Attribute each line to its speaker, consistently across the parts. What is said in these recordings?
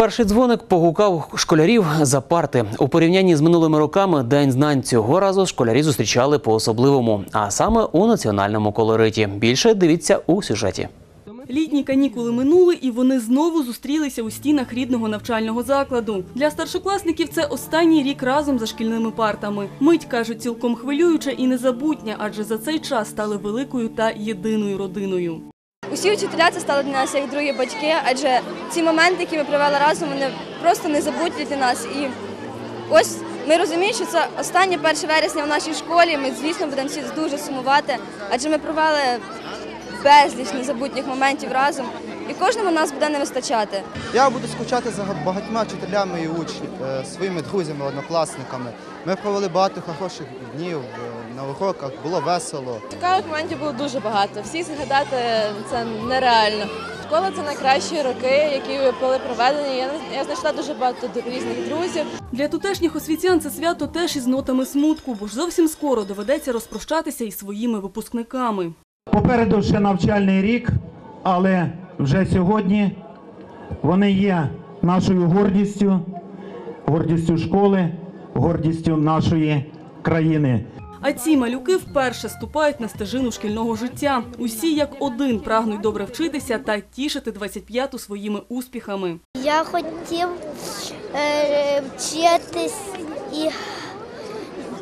Speaker 1: Перший дзвоник погукав школярів за парти. У порівнянні з минулими роками День знань цього разу школярі зустрічали по-особливому, а саме у національному колориті. Більше дивіться у сюжеті.
Speaker 2: Літні канікули минули, і вони знову зустрілися у стінах рідного навчального закладу. Для старшокласників це останній рік разом за шкільними партами. Мить кажуть, цілком хвилююча і незабутня, адже за цей час стали великою та єдиною родиною.
Speaker 3: Усі вчителя це стали для нас як другі батьки, адже ці моменти, які ми провели разом, вони просто незабутні для нас. І ось ми розуміємо, що це останнє 1 вересня в нашій школі. Ми, звісно, будемо всі дуже сумувати, адже ми провели безліч незабутніх моментів разом, і кожному нас буде не вистачати.
Speaker 4: Я буду скучати за багатьма вчителями і учнями, е, своїми друзями, однокласниками. Ми провели багато хороших днів е, на уроках, було весело.
Speaker 5: Цікавих моментів було дуже багато. Всі згадати це нереально. Школа це найкращі роки, які були проведені. Я, я знайшла дуже багато різних друзів.
Speaker 2: Для тутешніх освітян це свято теж із нотами смутку, бо ж зовсім скоро доведеться розпрощатися із своїми випускниками.
Speaker 6: Попереду ще навчальний рік, але вже сьогодні вони є нашою гордістю, гордістю школи, гордістю нашої країни.
Speaker 2: А ці малюки вперше ступають на стежину шкільного життя. Усі як один прагнуть добре вчитися та тішити 25-ту своїми успіхами.
Speaker 7: Я хотів е, вчитись і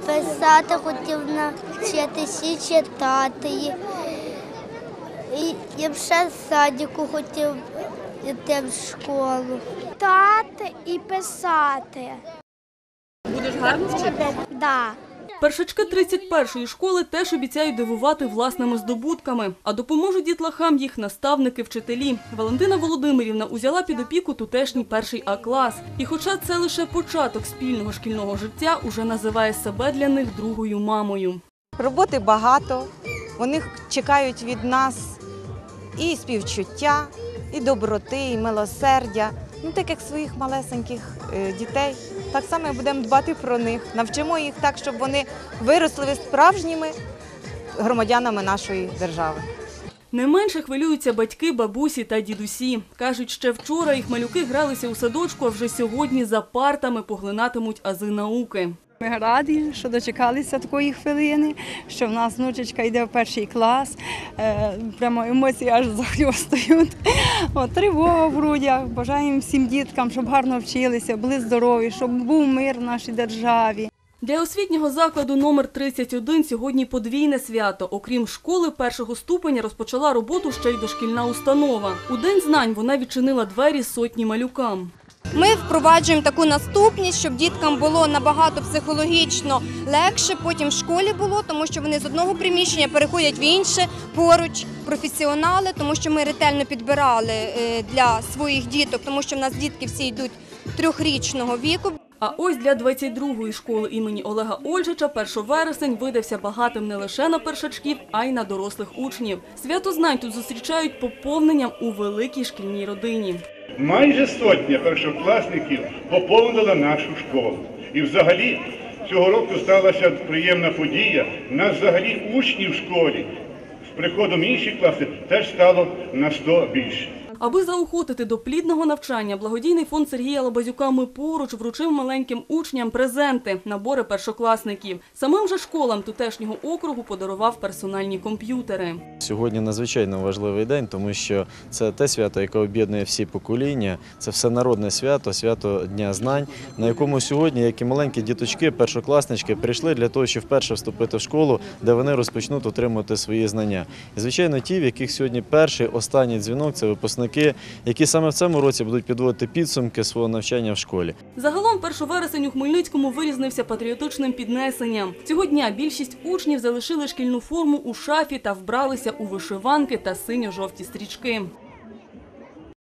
Speaker 7: писати, хотів навчитись і читати. І, і, і ще з садіку хотів йти в школу. Читати і писати.
Speaker 2: Будеш гарно вчити?
Speaker 7: Да.
Speaker 2: Першачки 31-ї школи теж обіцяють дивувати власними здобутками, а допоможуть дітлахам їх наставники-вчителі. Валентина Володимирівна узяла під опіку тутешній перший А-клас. І хоча це лише початок спільного шкільного життя, уже називає себе для них другою мамою.
Speaker 8: Роботи багато, вони чекають від нас і співчуття, і доброти, і милосердя. Ну, так як своїх малесеньких е, дітей, так само будемо дбати про них, навчимо їх так, щоб вони виросли справжніми громадянами нашої держави.
Speaker 2: Не менше хвилюються батьки, бабусі та дідусі. Кажуть, ще вчора їх малюки гралися у садочку, а вже сьогодні за партами поглинатимуть ази науки.
Speaker 9: Ми раді, що дочекалися такої хвилини, що в нас внучечка йде в перший клас. Е, Прямо емоції аж захльостують. Тривога в грудях. Бажаємо всім діткам, щоб гарно вчилися, були здорові, щоб був мир в нашій державі.
Speaker 2: Для освітнього закладу номер 31 сьогодні подвійне свято. Окрім школи першого ступеня розпочала роботу ще й дошкільна установа. У день знань вона відчинила двері сотні малюкам.
Speaker 3: Ми впроваджуємо таку наступність, щоб діткам було набагато психологічно легше потім в школі було, тому що вони з одного приміщення переходять в інше поруч професіонали, тому що ми ретельно підбирали е, для своїх діток, тому що в нас дітки всі йдуть трьохрічного віку.
Speaker 2: А ось для 22-ї школи імені Олега Ольжича 1 вересень видався багатим не лише на першачків, а й на дорослих учнів. Свято знань тут зустрічають поповненням у великій шкільній родині.
Speaker 10: Майже сотня першокласників поповнила нашу школу. І взагалі цього року сталася приємна подія. Нас взагалі учнів в школі з приходом інші класи теж стало на 100 більше.
Speaker 2: Аби заохотити до плідного навчання, благодійний фонд Сергія Лобазюка «Ми поруч вручив маленьким учням презенти, набори першокласників. Самим же школам тутешнього округу подарував персональні комп'ютери.
Speaker 11: Сьогодні надзвичайно важливий день, тому що це те свято, яке об'єднує всі покоління. Це всенародне свято, свято Дня знань, на якому сьогодні, як і маленькі діточки, першокласнички, прийшли для того, щоб вперше вступити в школу, де вони розпочнуть отримувати свої знання. І звичайно, ті, в яких сьогодні перший останній дзвінок, це випускники, які саме в цьому році будуть підводити підсумки свого навчання в школі.
Speaker 2: Загалом 1 вересень у Хмельницькому вирізнився патріотичним піднесенням. Цього дня більшість учнів залишили шкільну форму у шафі та вбралися у вишиванки та синьо-жовті стрічки.